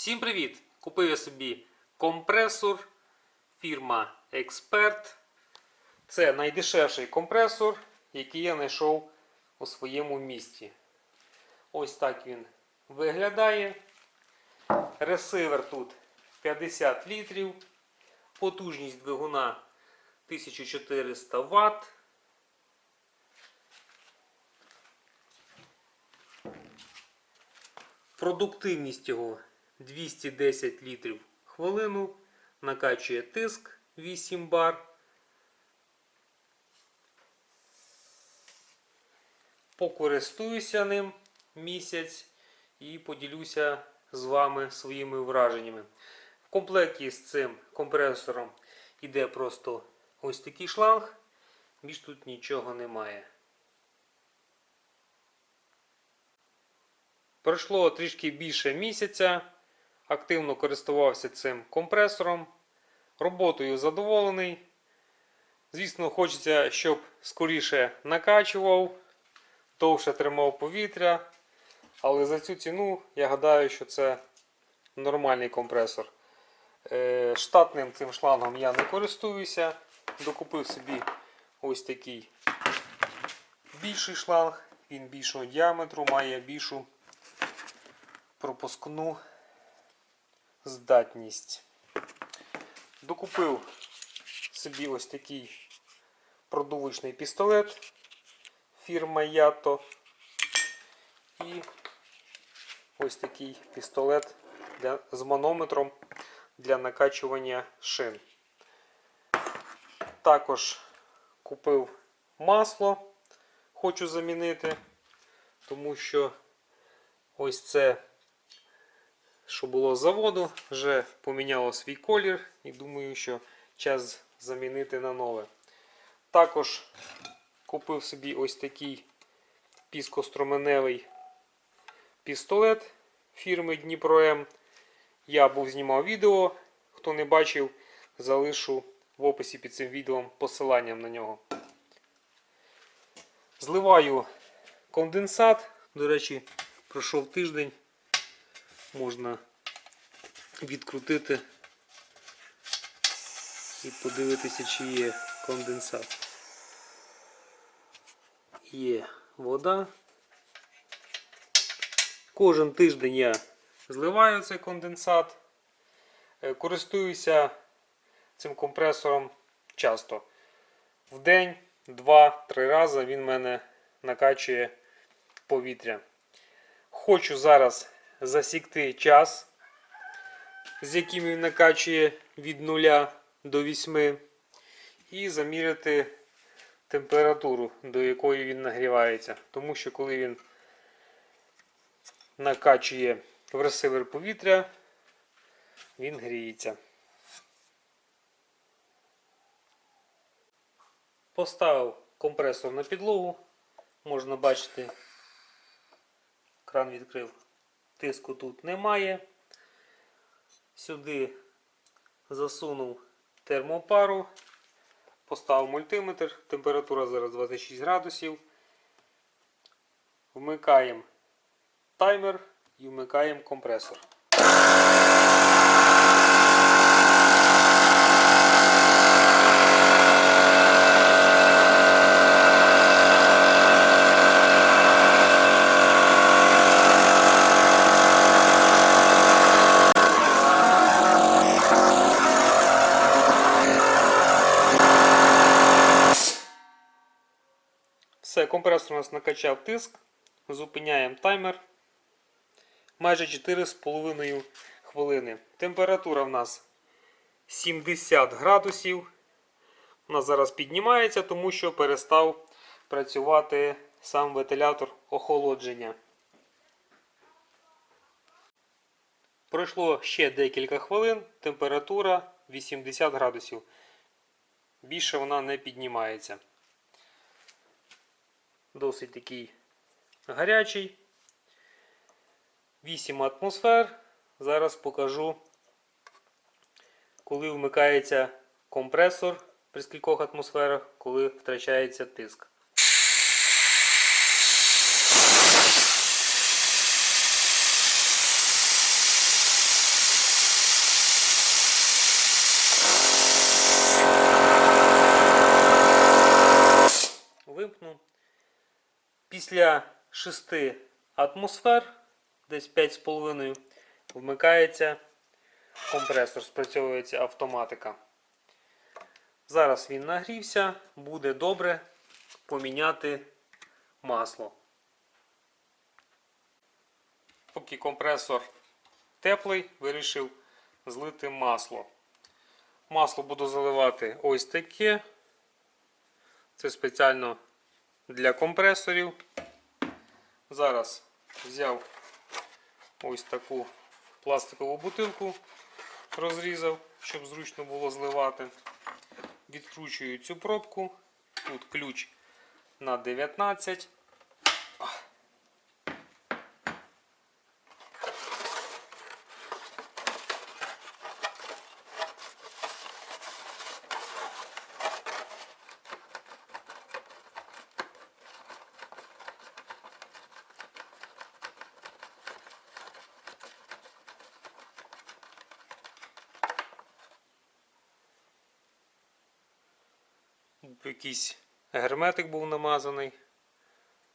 Всім привіт! Купив я собі компресор фірма Експерт. Це найдешевший компресор, який я знайшов у своєму місті. Ось так він виглядає. Ресивер тут 50 літрів. Потужність двигуна 1400 Вт. Продуктивність його 210 літрів хвилину. Накачує тиск 8 бар. Покористуюся ним місяць і поділюся з вами своїми враженнями. В комплекті з цим компресором йде просто ось такий шланг. Більш тут нічого немає. Пройшло трішки більше місяця. Активно користувався цим компресором. Роботою задоволений. Звісно, хочеться, щоб скоріше накачував, довше тримав повітря. Але за цю ціну я гадаю, що це нормальний компресор. Е, Штатним цим шлангом я не користуюся. Докупив собі ось такий більший шланг. Він більшого діаметру, має більшу пропускну здатність. Докупив собі ось такий продувочний пістолет фірма Ято. І ось такий пістолет для, з манометром для накачування шин. Також купив масло, хочу замінити, тому що ось це, що було з заводу, вже поміняло свій колір і думаю, що час замінити на нове. Також купив собі ось такий піскостроменевий пістолет фірми Дніпро М. Я був знімав відео. Хто не бачив, залишу в описі під цим відео посиланням на нього. Зливаю конденсат. До речі, пройшов тиждень. Можна відкрутити і подивитися, чи є конденсат. Є вода. Кожен тиждень я зливаю цей конденсат. Е, Користуюся цим компресором часто. В день, два-три рази він мене накачує повітря. Хочу зараз засікти час, з яким він накачує від 0 до 8 і заміряти температуру, до якої він нагрівається. Тому що коли він накачує в ресивер повітря, він гріється. Поставив компресор на підлогу. Можна бачити, кран відкрив. Тиску тут немає. Сюди засунув термопару. Поставив мультиметр, температура зараз 26 градусів. Вмикаємо таймер і вмикаємо компресор. У нас накачав тиск. Зупиняємо таймер. Майже 4,5 хвилини. Температура в нас 70 градусів. У нас зараз піднімається, тому що перестав працювати сам вентилятор охолодження. Пройшло ще декілька хвилин, температура 80 градусів. Більше вона не піднімається досить такий гарячий. 8 атмосфер. Зараз покажу, коли вмикається компресор при скількох атмосферах, коли втрачається тиск. Вимкну після 6 атмосфер, десь 5,5, вмикається компресор, спрацьовується автоматика. Зараз він нагрівся, буде добре поміняти масло. Поки компресор теплий, вирішив злити масло. Масло буду заливати ось таке. Це спеціально для компресорів. Зараз взяв ось таку пластикову бутилку, розрізав, щоб зручно було зливати. Відкручую цю пробку. Тут ключ на 19. Якийсь герметик був намазаний.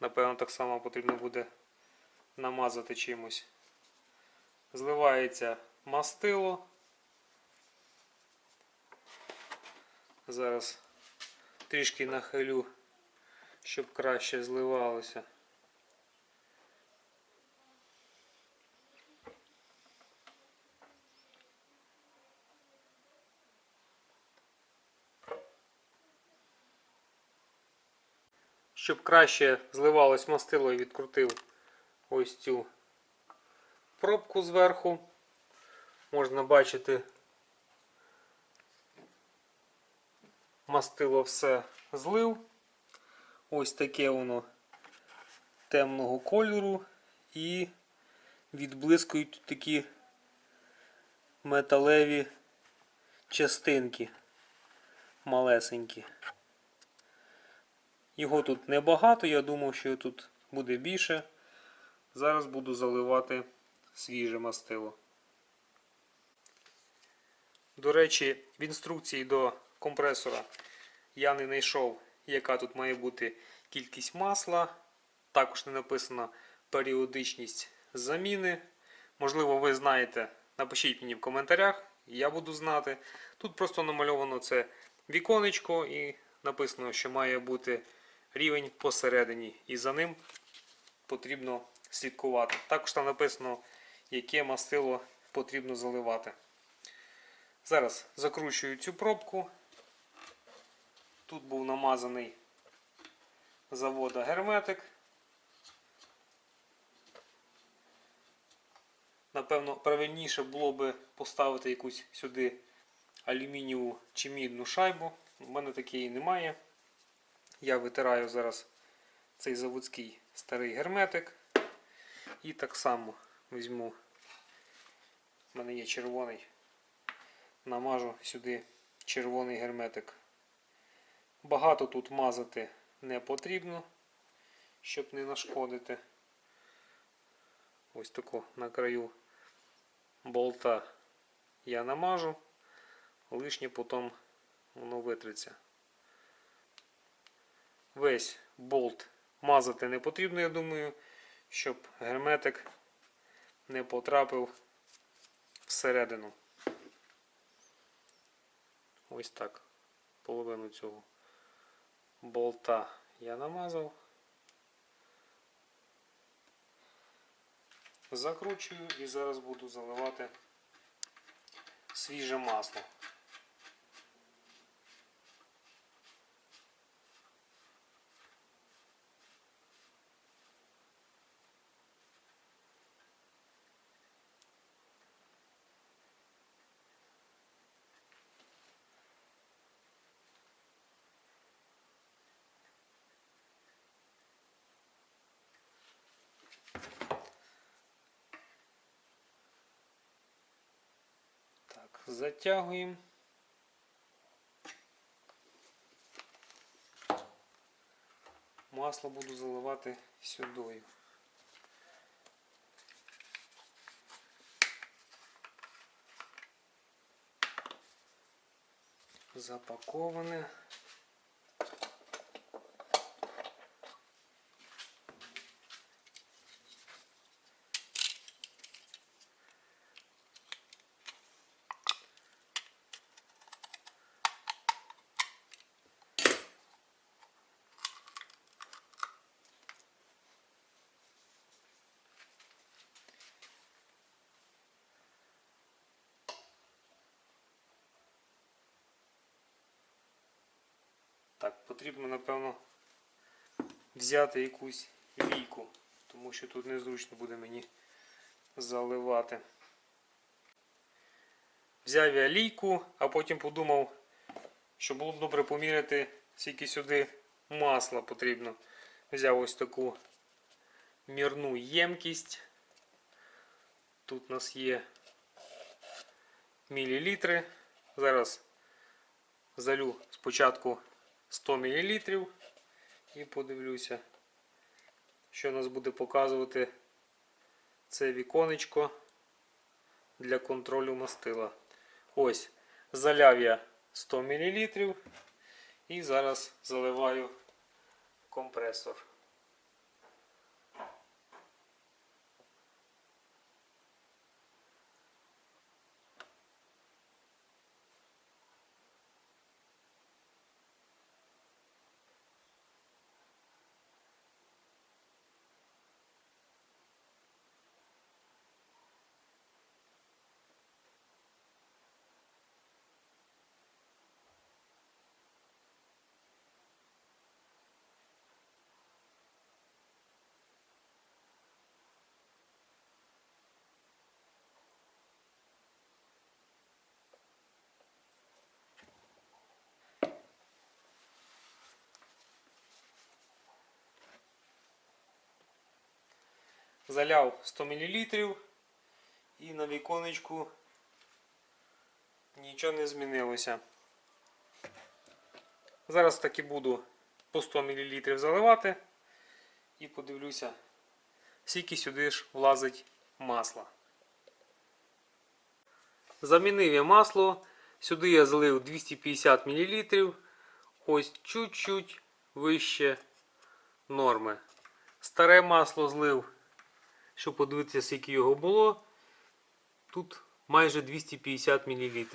Напевно, так само потрібно буде намазати чимось. Зливається мастило. Зараз трішки нахилю, щоб краще зливалося. Щоб краще зливалось мастило і відкрутив ось цю пробку зверху. Можна бачити, мастило все злив. Ось таке воно темного кольору і відблискують такі металеві частинки малесенькі. Його тут небагато, я думав, що тут буде більше. Зараз буду заливати свіже мастило. До речі, в інструкції до компресора я не знайшов, яка тут має бути кількість масла. Також не написано періодичність заміни. Можливо, ви знаєте, напишіть мені в коментарях, я буду знати. Тут просто намальовано це віконечко і написано, що має бути рівень посередині, і за ним потрібно слідкувати. Також там написано, яке мастило потрібно заливати. Зараз закручую цю пробку. Тут був намазаний завода герметик. Напевно, правильніше було би поставити якусь сюди алюмінієву чи мідну шайбу. У мене такої немає. Я витираю зараз цей заводський старий герметик. І так само візьму, в мене є червоний, намажу сюди червоний герметик. Багато тут мазати не потрібно, щоб не нашкодити. Ось тако на краю болта я намажу, лишнє потім воно витриться. Весь болт мазати не потрібно, я думаю, щоб герметик не потрапив всередину. Ось так. Половину цього болта я намазав. Закручую і зараз буду заливати свіже масло. Так, затягуємо. Масло буду заливати сюди. Запаковане. Так, потрібно, напевно, взяти якусь лійку, тому що тут незручно буде мені заливати. Взяв я лійку, а потім подумав, що було б добре поміряти, скільки сюди масла потрібно. Взяв ось таку мірну ємкість. Тут у нас є мілілітри. Зараз залю спочатку 100 мл і подивлюся, що нас буде показувати це віконечко для контролю мастила. Ось, заляв я 100 мл і зараз заливаю компресор. Заляв 100 мл і на віконечку нічого не змінилося. Зараз таки буду по 100 мл заливати і подивлюся, скільки сюди ж влазить масла. Замінив я масло. Сюди я залив 250 мл. Ось чуть-чуть вище норми. Старе масло злив, щоб подивитися, скільки його було. Тут майже 250 мл.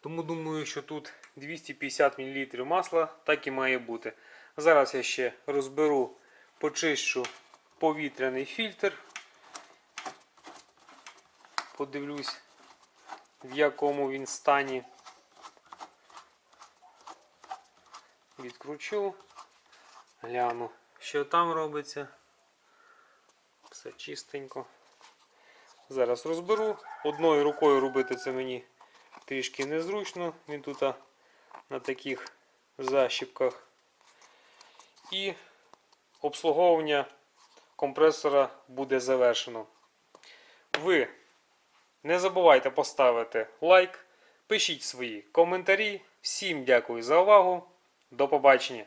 Тому думаю, що тут 250 мл масла так і має бути. Зараз я ще розберу, почищу повітряний фільтр. Подивлюсь, в якому він стані. Відкручу, гляну, що там робиться. Все чистенько. Зараз розберу. Одною рукою робити це мені трішки незручно. Він тут на таких защіпках. І обслуговування компресора буде завершено. Ви не забувайте поставити лайк, пишіть свої коментарі. Всім дякую за увагу. До побачення!